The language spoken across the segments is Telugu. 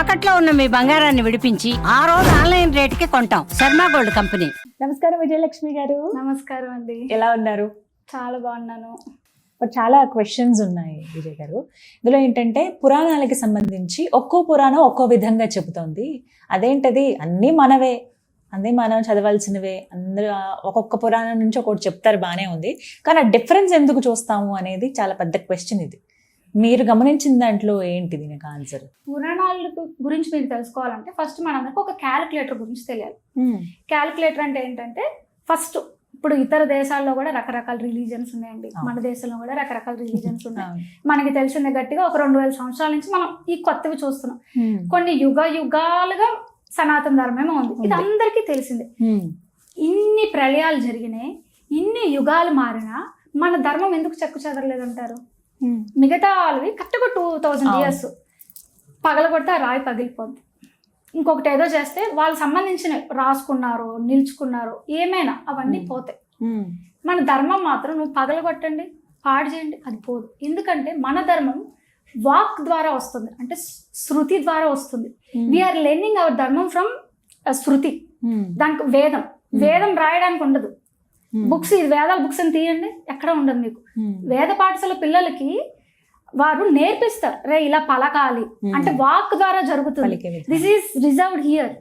తాకట్లో ఉన్న మీ బంగారాన్ని విడిపించి ఆ రోజు ఆన్లైన్ రేటుకి కొంటాం. Sharma gold company. నమస్కారం విజయలక్ష్మి గారు. నమస్కారం అండి. ఎలా ఉన్నారు? చాలా బాగున్నాను. ఇప్పుడు చాలా క్వశ్చన్స్ ఉన్నాయి విజయ్ గారు. ఇందులో ఏంటంటే పురాణాలకి సంబంధించి ఒక్కో పురాణం ఒక్కో విధంగా చెబుతోంది. అదేంటది? అన్నీ మనవే. అన్నీ మనం చదవాల్సినవే. అందరూ ఒక్కొక్క పురాణం నుంచి ఒక్కొక్కటి చెప్తారు బాగానే ఉంది. కానీ ఆ డిఫరెన్స్ ఎందుకు చూస్తాము అనేది చాలా పెద్ద క్వశ్చన్ ఇది. మీరు గమనించిన దాంట్లో ఏంటి దీనికి ఆన్సర్ పురాణాల గురించి మీరు తెలుసుకోవాలంటే ఫస్ట్ మనందరికి ఒక క్యాలిక్యులేటర్ గురించి తెలియాలి. క్యాలిక్యులేటర్ అంటే ఏంటంటే ఫస్ట్ ఇప్పుడు ఇతర దేశాల్లో కూడా రకరకాల రిలీజన్స్ ఉన్నాయండి. మన దేశంలో కూడా రకరకాల రిలీజన్స్ ఉన్నాయి. మనకి తెలిసిందే గట్టిగా ఒక రెండు వేల సంవత్సరాల నుంచి మనం ఈ కొత్తవి చూస్తున్నాం. కొన్ని యుగ యుగాలుగా సనాతన ధర్మమే ఉంది. ఇది. అందరికీ తెలిసిందే. ఇన్ని ప్రళయాలు జరిగినాయి ఇన్ని యుగాలు మారినా మన ధర్మం ఎందుకు చెక్కు చెదరలేదంటారు? మిగతా వాళ్ళవి కరెక్ట్గా టూ థౌజండ్. ఇయర్స్ పగలగొడితే ఆ రాయి పగిలిపోద్ది. ఇంకొకటి ఏదో చేస్తే వాళ్ళు సంబంధించిన రాసుకున్నారు నిల్చుకున్నారు ఏమైనా అవన్నీ. పోతాయి. మన ధర్మం మాత్రం నువ్వు పగలగొట్టండి పాడు చేయండి అది పోదు. ఎందుకంటే మన ధర్మం వాక్ ద్వారా వస్తుంది అంటే శృతి ద్వారా వస్తుంది. వీఆర్ లెర్నింగ్ అవర్ ధర్మం ఫ్రమ్ శృతి. దానికి వేదం. వేదం రాయడానికి ఉండదు. బుక్స్ ఇది వేదాల బుక్స్ అని తీయండి ఎక్కడ ఉండదు మీకు. వేద పాఠశాల పిల్లలకి వారు నేర్పిస్తారు రే ఇలా పలకాలి. అంటే వాక్ ద్వారా జరుగుతుంది. దిస్ ఈస్ రిజర్వ్డ్ హియర్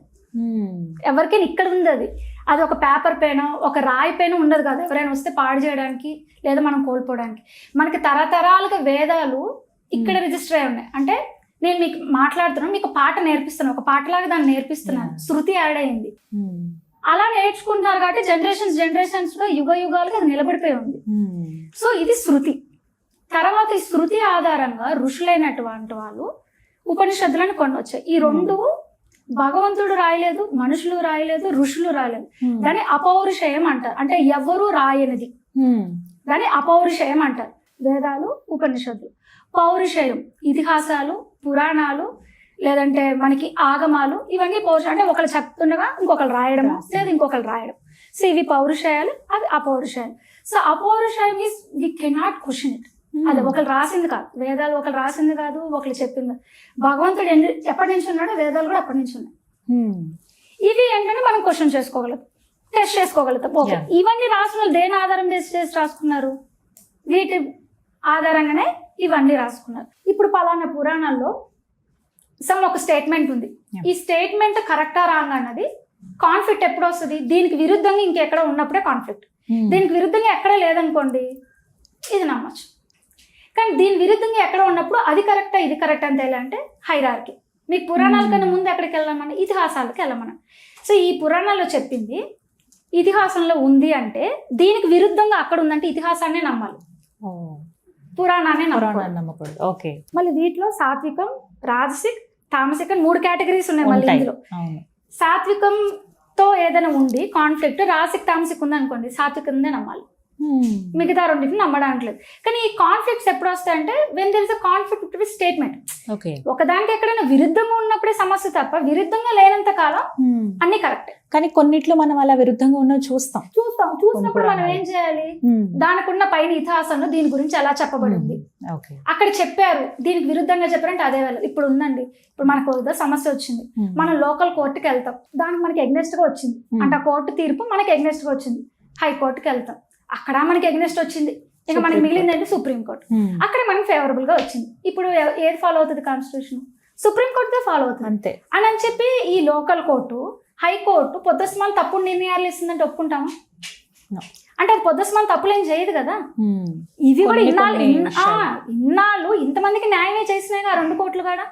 ఎవరికైనా ఇక్కడ ఉంది అది. అది ఒక పేపర్ పేన ఒక రాయి పేన ఉండదు కదా ఎవరైనా వస్తే పాడు చేయడానికి లేదా మనం కోల్పోవడానికి. మనకి తరతరాలుగా వేదాలు ఇక్కడ రిజిస్టర్ అయి ఉన్నాయి. అంటే నేను మీకు మాట్లాడుతున్నాను మీకు పాట నేర్పిస్తున్నాను ఒక పాటలాగా దాన్ని నేర్పిస్తున్నాను. శృతి యాడ్ అయింది. అలా నేర్చుకుంటున్నారు కాబట్టి జనరేషన్స్ జనరేషన్స్లో యుగ యుగాలుగా అది నిలబడిపోయి ఉంది. సో ఇది శృతి. తర్వాత ఈ శృతి ఆధారంగా ఋషులైనటువంటి వాళ్ళు ఉపనిషత్తులను కొన్ని వచ్చాయి ఈ రెండు భగవంతుడు రాయలేదు మనుషులు రాయలేదు ఋషులు రాయలేదు. దాన్ని అపౌరుషయం అంటారు. అంటే ఎవరు రాయనిది. దాన్ని అపౌరుషయం అంటారు. వేదాలు ఉపనిషత్తులు. పౌరుషయం ఇతిహాసాలు పురాణాలు లేదంటే మనకి ఆగమాలు ఇవన్నీ పౌరుషం అంటే ఒకరు చెప్తుండగా ఇంకొకరు రాయడము రాసి. లేదా ఇంకొకరు రాయడం. సో ఇవి పౌరుషయాలు అవి అపౌరుషయాలు. So అపౌరుషయం is we cannot question it అది ఒకరు రాసింది కాదు. వేదాలు ఒకరు రాసింది కాదు ఒకరు చెప్పింది. భగవంతుడు ఎన్ని ఎప్పటి నుంచి ఉన్నాడో వేదాలు కూడా అప్పటి నుంచి ఉన్నాయి. ఇవి ఏంటంటే మనం క్వశ్చన్ చేసుకోగలుగుతాం. టెస్ట్ చేసుకోగలుగుతాం. ఓకే. ఇవన్నీ రాసిన దేని ఆధారం చేసి చేసి రాసుకున్నారు? వీటి ఆధారంగానే ఇవన్నీ రాసుకున్నారు. ఇప్పుడు పలానా పురాణాల్లో సమ్ ఒక స్టేట్మెంట్ ఉంది. ఈ స్టేట్మెంట్ కరెక్టా రాంగ్ అన్నది కాన్ఫ్లిక్ట్ ఎప్పుడు వస్తుంది? దీనికి విరుద్ధంగా ఇంకెక్కడ ఉన్నప్పుడే కాన్ఫ్లిక్ట్ దీనికి విరుద్ధంగా ఎక్కడ లేదనుకోండి ఇది నమ్మచ్చు. కానీ దీని విరుద్ధంగా ఎక్కడ ఉన్నప్పుడు అది కరెక్టా ఇది కరెక్ట్ అని తేలంటే హైరార్కి మీకు పురాణాల కన్నా ముందు ఎక్కడికి వెళ్ళమని? ఇతిహాసాలకు వెళ్ళమని. సో ఈ పురాణాల్లో చెప్పింది ఇతిహాసంలో ఉంది అంటే దీనికి విరుద్ధంగా అక్కడ ఉందంటే ఇతిహాసాన్నే నమ్మాలి. పురాణాన్ని నమ్మాలి పురాణాన్ని నమ్మకూడదు. ఓకే. మళ్ళీ వీటిలో సాత్వికం రాజసిక్ తామసిక్ మూడు కేటగిరీస్ ఉన్నాయి మళ్ళీ ఇందులో. సాత్వికంతో ఏదైనా ఉండి కాన్ఫ్లిక్ట్ రాసిక్ తామసిక్ ఉంది అనుకోండి సాత్వికందే నమ్మాలి. మిగతా రెండింటిని నమ్మడానికి లేదు. కానీ ఈ కాన్ఫ్లిక్ట్స్ ఎప్పుడు వస్తాయంటే when there is a conflict with statement ఒకదానికి ఎక్కడైనా విరుద్ధంగా ఉన్నప్పుడే సమస్య తప్ప విరుద్ధంగా లేనంత కాలం అన్ని కరెక్ట్ కానీ కొన్నిట్లో మనం అలా విరుద్ధంగా ఉన్నవి చూస్తాం. చూస్తాం. చూసినప్పుడు మనం. ఏం చేయాలి? దానికి ఉన్న పైన ఇతిహాసంలో దీని గురించి ఎలా చెప్పబడింది? అక్కడ చెప్పారు. దీనికి విరుద్ధంగా చెప్పారంటే అదే వెళ్ళదు ఇప్పుడు ఉందండి. ఇప్పుడు మనకు ఏదో సమస్య వచ్చింది. మనం లోకల్ కోర్టుకి వెళ్తాం. దానికి మనకి ఎగ్నెస్ట్గా వచ్చింది. Hmm. అంటే ఆ కోర్టు తీర్పు మనకి ఎగ్నెస్ట్గా వచ్చింది. హైకోర్టుకి వెళ్తాం. అక్కడ మనకి ఎగ్నెస్ట్ వచ్చింది. ఇంకా మనకి మిగిలింది అంటే సుప్రీం కోర్టు అక్కడ మనకి ఫేవరబుల్గా వచ్చింది. ఇప్పుడు ఏది ఫాలో అవుతుంది కాన్స్టిట్యూషన్ సుప్రీం కోర్టుదే ఫాలో అవుతుంది. అంతే. అని అని చెప్పి ఈ లోకల్ కోర్టు హైకోర్టు పొద్దుస్మాన్ తప్పుడు నిర్ణయాలు ఇస్తుందంటే ఒప్పుకుంటామా. అంటే అది పొద్దుస్మాన్ తప్పులు ఏం చేయదు కదా? ఇవి కూడా ఇన్నాళ్ళు. ఇన్నాళ్ళు ఇంతమందికి న్యాయమే చేసినాయి ఆ రెండు కోట్లు కూడా?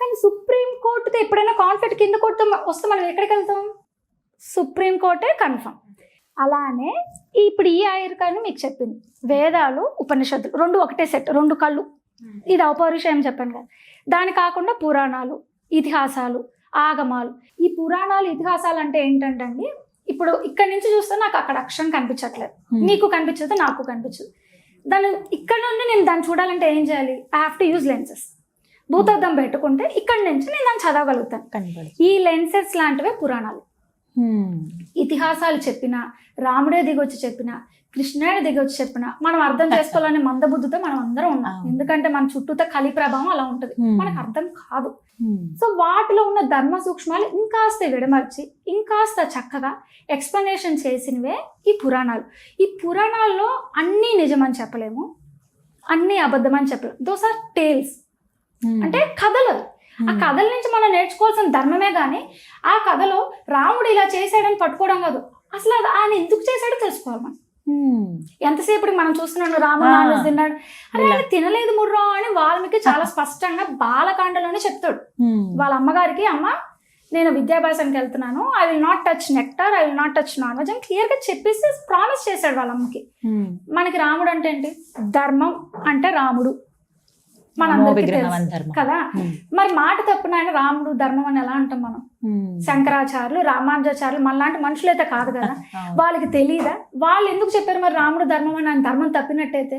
కానీ సుప్రీం కోర్టుతో ఎప్పుడైనా కాన్ఫ్లిక్ట్ కింద కోర్టుతో మ- వస్తే మనం ఎక్కడికి వెళ్తాం? సుప్రీం కోర్టే కన్ఫర్మ్ అలానే ఇప్పుడు ఈ ఆయుర్కాన్ని మీకు చెప్పింది. వేదాలు ఉపనిషత్తులు రెండు ఒకటే సెట్ రెండు కళ్ళు. ఇది ఔపౌరుషయం చెప్పాను కదా. దాని కాకుండా పురాణాలు ఇతిహాసాలు ఆగమాలు. ఈ పురాణాలు ఇతిహాసాలు అంటే ఏంటంటే అండి ఇప్పుడు ఇక్కడి నుంచి చూస్తే నాకు అక్కడ అక్షరం కనిపించట్లేదు. నీకు కనిపించదు నాకు కనిపించదు. దాన్ని ఇక్కడ నుండి నేను దాన్ని చూడాలంటే ఏం చేయాలి? I have to use lenses భూతద్దం పెట్టుకుంటే ఇక్కడ నుంచి నేను దాన్ని చదవగలుగుతాను. ఈ లెన్సెస్ లాంటివే పురాణాలు. ఇతిహాసాలు చెప్పిన రాముడే దిగొచ్చి చెప్పిన కృష్ణుడే దిగొచ్చి చెప్పిన మనం అర్థం చేసుకోవాలని మందబుద్ధితో మనం అందరం ఉన్నాం. ఎందుకంటే మన చుట్టూతో కలి ప్రభావం అలా ఉంటుంది. మనకు అర్థం కాదు. సో వాటిలో ఉన్న ధర్మ సూక్ష్మాలు ఇంకాస్త విడమర్చి ఇంకాస్త చక్కగా ఎక్స్ప్లెనేషన్ చేసినవే ఈ పురాణాలు. ఈ పురాణాల్లో అన్నీ నిజమని చెప్పలేము. అన్నీ అబద్ధమని చెప్పలేము. దోస్ ఆర్ టేల్స్ అంటే కథలు. ఆ కథల నుంచి మనం నేర్చుకోవాల్సిన ధర్మమే కానీ ఆ కథలో రాముడు ఇలా చేశాడని పట్టుకోవడం కాదు. అసలు అది ఆయన ఎందుకు చేశాడో తెలుసుకోవాలి మనం. ఎంతసేపు మనం చూస్తున్నాడు? రాముడు తిన్నాడు. అరే. ఆయన తినలేదు ముర్రా అని వాల్మీకి చాలా స్పష్టంగా బాలకాండలోనే చెప్తాడు. వాళ్ళ అమ్మగారికి అమ్మ నేను విద్యాభ్యాసానికి వెళ్తున్నాను. I will not touch nectar I will not touch non veg అని క్లియర్గా చెప్పేసి ప్రామిస్ చేశాడు వాళ్ళ అమ్మకి. మనకి రాముడు అంటే ఏంటి? ధర్మం అంటే రాముడు. మనందరికీ తెలుసు కదా? మరి మాట తప్పున ఆయన రాముడు ధర్మం అని ఎలా అంటాం మనం? శంకరాచార్యులు రామానుజాచార్యులు మనలాంటి మనుషులు అయితే కాదు కదా? వాళ్ళకి తెలియదా వాళ్ళు ఎందుకు చెప్పారు మరి రాముడు ధర్మం అని ఆయన ధర్మం తప్పినట్టయితే?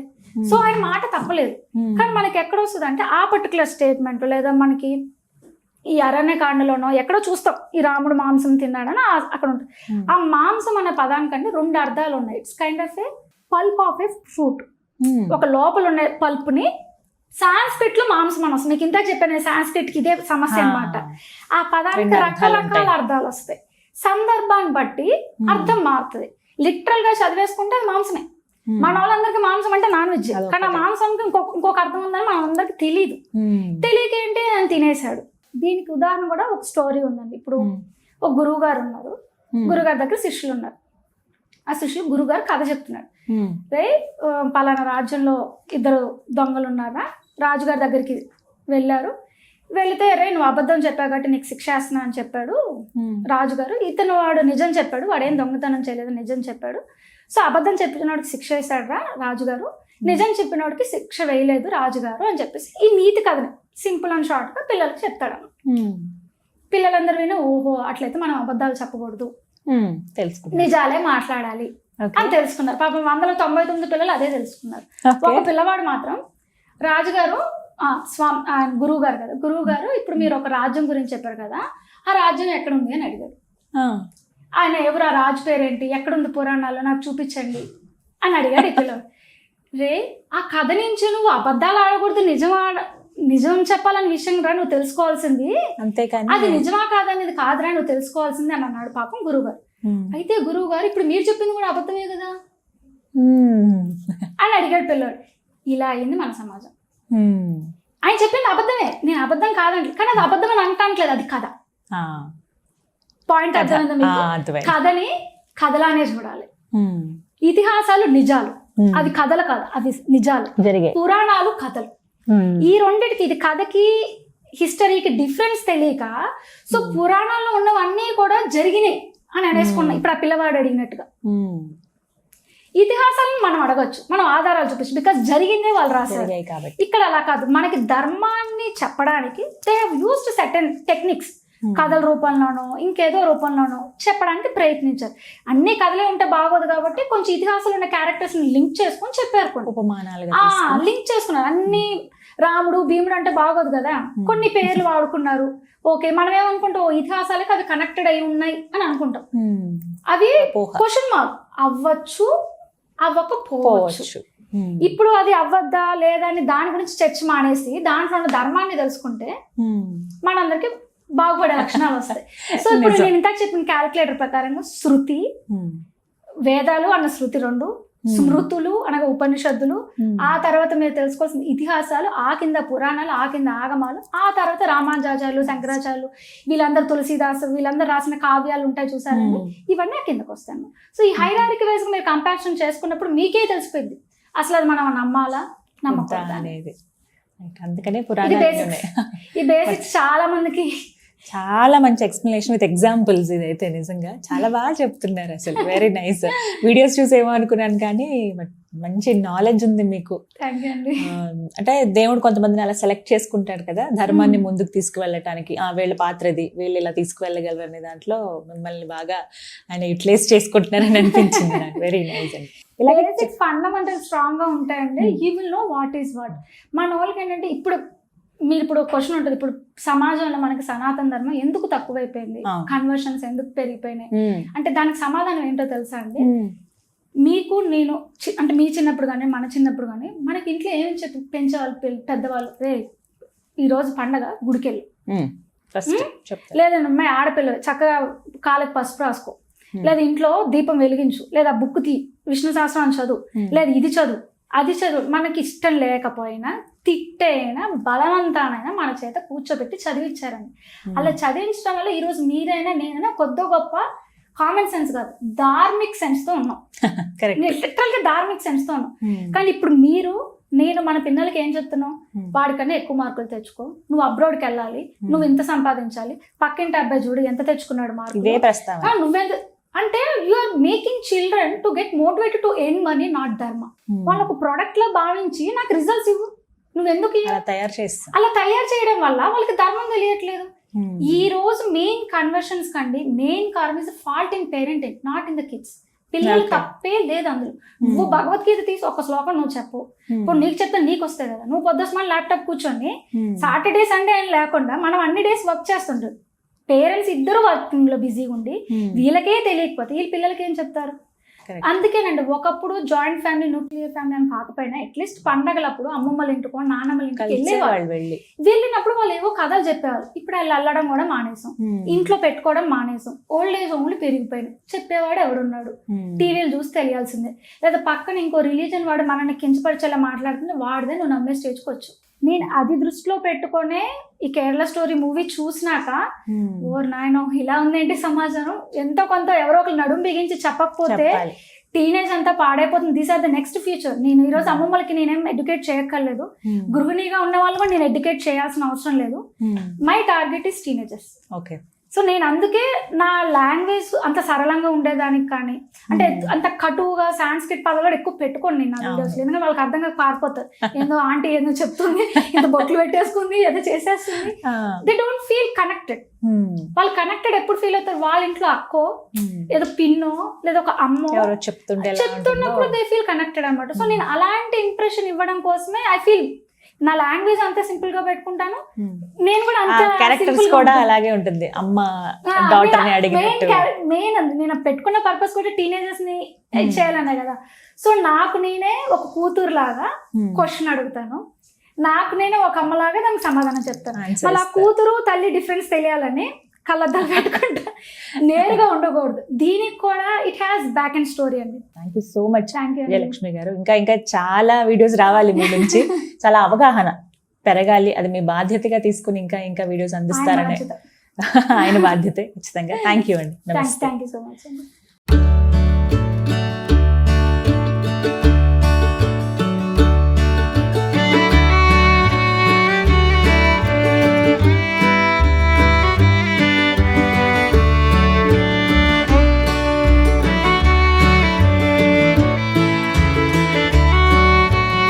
సో ఆయన మాట తప్పలేదు. కానీ మనకి ఎక్కడ వస్తుంది అంటే ఆ పర్టికులర్ స్టేట్మెంట్ లేదా మనకి ఈ అరణ్యకాండలోనో ఎక్కడో చూస్తాం. ఈ రాముడు మాంసం తిన్నాడని అక్కడ ఉంటుంది. ఆ మాంసం అనే పదానికంటే రెండు అర్థాలు ఉన్నాయి. It's kind of a pulp of a fruit ఒక లోపల ఉన్న పల్ప్ని సాంస్క్రిట్లో మాంసం అని వస్తుంది మీకు ఇంత చెప్పాను సాంస్క్రిట్కి ఇదే సమస్య అన్నమాట. ఆ పదానికి రకరకాల. అర్థాలు వస్తాయి. సందర్భాన్ని బట్టి అర్థం మారుతుంది. లిటరల్గా చదివేసుకుంటే అది మాంసమే. మన వాళ్ళందరికీ మాంసం అంటే నాన్ వెజ్. కానీ ఆ మాంసంకి ఇంకొక ఇంకొక అర్థం ఉందని మన అందరికి తెలియదు తెలియక ఏంటి ఆయన తినేశాడు. దీనికి ఉదాహరణ కూడా ఒక స్టోరీ ఉందండి. ఇప్పుడు ఒక గురువు గారు ఉన్నారు గురుగారి దగ్గర శిష్యులు ఉన్నారు. ఆ శిష్యులు గురుగారు కథ చెప్తున్నాడు రే పలానా రాజ్యంలో ఇద్దరు దొంగలు ఉన్నారా? రాజుగారి దగ్గరికి వెళ్ళారు. వెళితే రే నువ్వు అబద్ధం చెప్పావు కాబట్టి నీకు శిక్ష వేస్తున్నా అని చెప్పాడు రాజుగారు. ఇతను వాడు నిజం చెప్పాడు. వాడేం దొంగతనం చేయలేదు నిజం చెప్పాడు. సో అబద్ధం చెప్పినోడికి శిక్ష వేశాడు రా రాజుగారు? నిజం చెప్పినోడికి శిక్ష వేయలేదు రాజుగారు అని చెప్పేసి ఈ నీతి కథని సింపుల్ అండ్ షార్ట్గా పిల్లలకి చెప్తాడు. పిల్లలందరూ విని ఓహో అట్లయితే మనం అబద్ధాలు చెప్పకూడదు. తెలుసుకుంటా నిజాలే మాట్లాడాలి అని తెలుసుకున్నారు. పాపం వందల తొంభై తొమ్మిది పిల్లలు అదే తెలుసుకున్నారు. ఒక పిల్లవాడు మాత్రం రాజుగారు ఆ, స్వామి ఆ, గురువు గారు కదా గురువు గారు ఇప్పుడు మీరు ఒక రాజ్యం గురించి చెప్పారు కదా ఆ రాజ్యం ఎక్కడ ఉంది అని అడిగాడు ఆయన ఎవరు ఆ రాజు పేరేంటి? ఎక్కడుంది పురాణాలు? నాకు చూపించండి. అని అడిగాడు పిల్లడు రే ఆ కథ నుంచి నువ్వు అబద్ధాలు ఆడకూడదు నిజం ఆడ నిజం చెప్పాలని విషయం రా నువ్వు తెలుసుకోవాల్సింది. అంతేకాని అది నిజమా కాదనేది కాదురా నువ్వు తెలుసుకోవాల్సింది అని అన్నాడు పాపం గురువు గారు ఉమ్. అయితే గురువు గారు ఇప్పుడు మీరు చెప్పింది కూడా అబద్ధమే కదా. అని అడిగాడు పిల్లోడు. ఇలా అయింది మన సమాజం. ఆయన చెప్పింది అబద్ధమే నేను అబద్ధం కాదండి కానీ అది అబద్ధం అని అంటానులేదు అది కథ. పాయింట్. అర్థమైందా. కథని కథలానే చూడాలి. ఇతిహాసాలు నిజాలు. అది కథలు కాదు అవి నిజాలు పురాణాలు కథలు. ఈ రెండిటికి ఇది కథకి హిస్టరీకి డిఫరెన్స్ తెలియక సో పురాణాల్లో ఉన్నవన్నీ కూడా జరిగినాయి అని అనేసుకున్నాం ఇప్పుడు ఆ పిల్లవాడు అడిగినట్టుగా. ఇతిహాసాలను మనం అడగొచ్చు. మనం ఆధారాలు చూపించు బికాస్ జరిగిందే వాళ్ళు రాశారు. కాబట్టి. ఇక్కడ అలా కాదు. మనకి ధర్మాన్ని చెప్పడానికి they have used certain techniques Hmm. కథల రూపంలోనో ఇంకేదో రూపంలోనో చెప్పడానికి ప్రయత్నించారు. అన్ని కథలే ఉంటే బాగోదు కాబట్టి కొంచెం ఇతిహాసాలు ఉన్న క్యారెక్టర్స్ లింక్ చేసుకొని చెప్పారు తీసుకొని. లింక్ చేసుకున్నారు. అన్ని రాముడు భీముడు అంటే బాగోదు కదా. కొన్ని పేర్లు వాడుకున్నారు. ఓకే మనం ఏమనుకుంటాం? ఓ ఇతిహాసాలకి అవి కనెక్టెడ్ అయి ఉన్నాయి అని అనుకుంటాం. ఉమ్. అవి. క్వశ్చన్ మార్క్ అవ్వచ్చు అవ్వకపోవచ్చు. ఇప్పుడు అది అవ్వద్దా లేదా అని దాని గురించి చర్చ మానేసి దాంట్లో ఉన్న ధర్మాన్ని తెలుసుకుంటే. మనందరికి బాగుపడే లక్షణాలు వస్తాయి సో ఇప్పుడు. నేను ఇంతకు చెప్పిన క్యాలిక్యులేటర్ ప్రకారంగా శృతి. వేదాలు అన్న శృతి రెండు స్మృతులు అనగా ఉపనిషత్తులు ఉమ్. ఆ తర్వాత మీరు తెలుసుకోవాల్సిన ఇతిహాసాలు ఆ కింద పురాణాలు ఆ కింద ఆగమాలు ఆ తర్వాత రామానుజాచార్యులు శంకరాచార్యులు వీళ్ళందరూ తులసీదాసు వీళ్ళందరూ రాసిన కావ్యాలు ఉంటాయి చూసారండి ఉమ్. ఇవన్నీ ఆ కిందకు వస్తాను సో ఈ హైరారిక్ వైజ్ మీరు కంపారిజన్ చేసుకున్నప్పుడు మీకే తెలిసిపోయింది అసలు అది మనం నమ్మాలా నమ్మకూడదా అని. అనేది అందుకనే పురాణాలు. ఈ బేసిక్స్ చాలా మందికి చాలా మంచి ఎక్స్ప్లెనేషన్ విత్ ఎగ్జాంపుల్స్ ఇదైతే నిజంగా. చాలా బాగా చెప్తున్నారు అసలు. వెరీ నైస్ వీడియోస్ చూసేమో అనుకున్నాను కానీ but మంచి నాలెడ్జ్ ఉంది మీకు. ఆ, అంటే దేవుడు కొంతమందిని అలా సెలెక్ట్ చేసుకుంటాడు కదా ధర్మాన్ని ముందుకు తీసుకువెళ్ళటానికి. ఆ వీళ్ళ పాత్రది వీళ్ళు ఇలా తీసుకువెళ్ళగలరు అనే దాంట్లో మిమ్మల్ని బాగా ఆయన యూటిలైజ్ చేసుకుంటున్నారని అనిపించింది నాకు. వెరీ నైస్ అండి. ఇలాగే ఫండమెంటల్ స్ట్రాంగ్గా ఉంటాయండి. Hmm. ఈ will know what is what మన వాళ్ళకి ఏంటంటే ఇప్పుడు మీరు ఇప్పుడు క్వశ్చన్ ఉంటుంది. ఇప్పుడు సమాజంలో మనకి సనాతన ధర్మం ఎందుకు తక్కువైపోయింది. కన్వర్షన్స్ ఎందుకు పెరిగిపోయినాయి. అంటే దానికి సమాధానం ఏంటో తెలుసా అండి. మీకు నేను అంటే మీ చిన్నప్పుడు కానీ మన చిన్నప్పుడు కానీ మనకి ఇంట్లో ఏం చెప్పి పెంచేవాళ్ళు పెద్దవాళ్ళు? రే ఈ రోజు పండగ గుడికెళ్ళి. లేదండి అమ్మాయి ఆడపిల్ల చక్కగా కాళ్ళకి పసుపు రాసుకో. లేదా ఇంట్లో దీపం వెలిగించు. లేదా బుక్ తీ విష్ణు సహస్రం చదువు. లేదా ఇది చదువు. అది చదువు. మనకి ఇష్టం లేకపోయినా తిట్టైనా బలవంతానైనా మన చేత కూర్చోబెట్టి చదివించారండి. అలా చదివించడం వల్ల ఈరోజు మీరైనా నేనైనా కొద్ది గొప్ప కామన్ సెన్స్ కాదు ధార్మిక్ సెన్స్తో ఉన్నాం. లిటరల్గా ధార్మిక్ సెన్స్తో ఉన్నాం. కానీ ఇప్పుడు మీరు నేను మన పిల్లలకి ఏం చెప్తున్నావు వాడికన్నా ఎక్కువ మార్కులు తెచ్చుకో నువ్వు అబ్రాడ్కి వెళ్ళాలి నువ్వు ఇంత సంపాదించాలి పక్కింటి అబ్బాయి చూడు ఎంత తెచ్చుకున్నాడు మార్కులు నువ్వెంత అంటే you are making children to get motivated to earn money not dharma. వాళ్ళు ఒక ప్రోడక్ట్ లా భావించి నాకు రిజల్ట్స్ ఇవ్వు. నువ్వెందుకు? అలా తయారు చేస్తా అలా తయారు చేయడం వల్ల వాళ్ళకి ధర్మం తెలియట్లేదు. ఈ రోజు మెయిన్ కన్వర్షన్స్ కండి మెయిన్ కారణం is fault in parenting not in the kids పిల్లలు. తప్పే లేదు అందులో నువ్వు భగవద్గీత తీసి ఒక శ్లోకం నువ్వు చెప్పు. ఇప్పుడు నీకు చెప్తే నీకు వస్తాయి కదా నువ్వు పొద్దున ల్యాప్టాప్ కూర్చొని. సాటర్డే సండే అని లేకుండా మనం అన్ని డేస్ వర్క్ చేస్తుంటాం పేరెంట్స్ ఇద్దరు వర్కింగ్లో బిజీగా ఉండి. వీళ్ళకే తెలియకపోతే వీళ్ళ పిల్లలకి ఏం చెప్తారు. అందుకేనండి ఒకప్పుడు జాయింట్ ఫ్యామిలీ న్యూక్లియర్ ఫ్యామిలీ అని కాకపోయినా అట్లీస్ట్ పండగలప్పుడు అమ్మమ్మల ఇంటికో నాన్నమ్మల ఇంటికి వెళ్ళేవాళ్ళు. వాళ్ళు వెళ్ళి. వెళ్ళినప్పుడు వాళ్ళు ఏవో కథలు చెప్పేవాళ్ళు. ఇప్పుడు వాళ్ళు అల్లడం కూడా మానేసాం. ఇంట్లో పెట్టుకోవడం మానేసాం ఓల్డ్ ఏజ్ ఓన్లీ పెరిగిపోయినాయి. చెప్పేవాడు ఎవడున్నాడు. టీవీలు చూసి తెలియాల్సిందే. లేదా పక్కన ఇంకో రిలీజన్ వాడు మనల్ని కించపరిచేలా మాట్లాడుతుంటే వాడిదే నువ్వు నమ్మే స్టేజ్కి వచ్చు నేను అది దృష్టిలో పెట్టుకొనే ఈ కేరళ స్టోరీ మూవీ చూసినాక. ఓ నాయనో ఇలా ఉందేంటి సమాజం ఎంతో కొంత ఎవరో ఒకరు నడుము బిగించి చెప్పకపోతే టీనేజ్ అంతా పాడైపోతుంది. These are the next future నేను ఈరోజు అమ్మమ్మలకి నేనేం ఎడ్యుకేట్ చేయక్కర్లేదు. గృహిణిగా ఉన్న వాళ్ళు కూడా నేను ఎడ్యుకేట్ చేయాల్సిన అవసరం లేదు. My target is teenagers okay so నేను అందుకే నా లాంగ్వేజ్ అంత సరళంగా ఉండేదానికి కానీ అంటే Hmm. అంత కటువుగా సాంస్క్రిట్ పదాలు కూడా ఎక్కువ పెట్టుకోండి నేను నా. వీడియోస్ ఎందుకంటే వాళ్ళకి అర్థం కాక పారిపోతారు ఏందో ఆంటీ ఏదో చెప్తుంది ఇంత బొట్లు పెట్టేసుకుంది ఏదో చేసేస్తుంది. They don't feel connected. వాళ్ళు కనెక్టెడ్ ఎప్పుడు ఫీల్ అవుతారు వాళ్ళ ఇంట్లో అక్కో Hmm. ఏదో పిన్నో లేదా ఒక అమ్మో ఎవరో చెప్తుంటే చెప్తున్నప్పుడు. దే ఫీల్ కనెక్టెడ్ అనమాట సో Hmm. నేను అలాంటి ఇంప్రెషన్ ఇవ్వడం కోసమే ఐ ఫీల్ నా లాంగ్వేజ్ అంత సింపుల్గా పెట్టుకుంటాను. నేను కూడా అంత క్యారెక్టర్స్ కూడా. అలాగే ఉంటుంది అమ్మ డాటర్ని అడిగినట్టు మెయిన్ నేను పెట్టుకున్న పర్పస్ కూడా టీనేజర్స్ని. చేయాలనే కదా సో నాకు నేనే ఒక కూతురు లాగా. క్వశ్చన్ అడుగుతాను నాకు నేనే ఒక అమ్మలాగా దానికి సమాధానం చెప్తాను Answer మళ్ళీ ఆ ఇస్తారు. కూతురు తల్లి డిఫరెన్స్ తెలియాలని కళ్ళద్దాలు పెట్టుకుంటా నేరుగా ఉండకూడదు. దీనికి కూడా it has back and story అండి. Thank you so much thank you Vijayalakshmi garu. ఇంకా ఇంకా చాలా వీడియోస్ రావాలి మీ నుంచి. చాలా అవగాహన పెరగాలి. అది మీ బాధ్యతగా తీసుకుని ఇంకా ఇంకా వీడియోస్ అందిస్తారనే. ఆయన బాధ్యతే ఖచ్చితంగా. థ్యాంక్ యూ అండి. థ్యాంక్ యూ సో మచ్ అండి.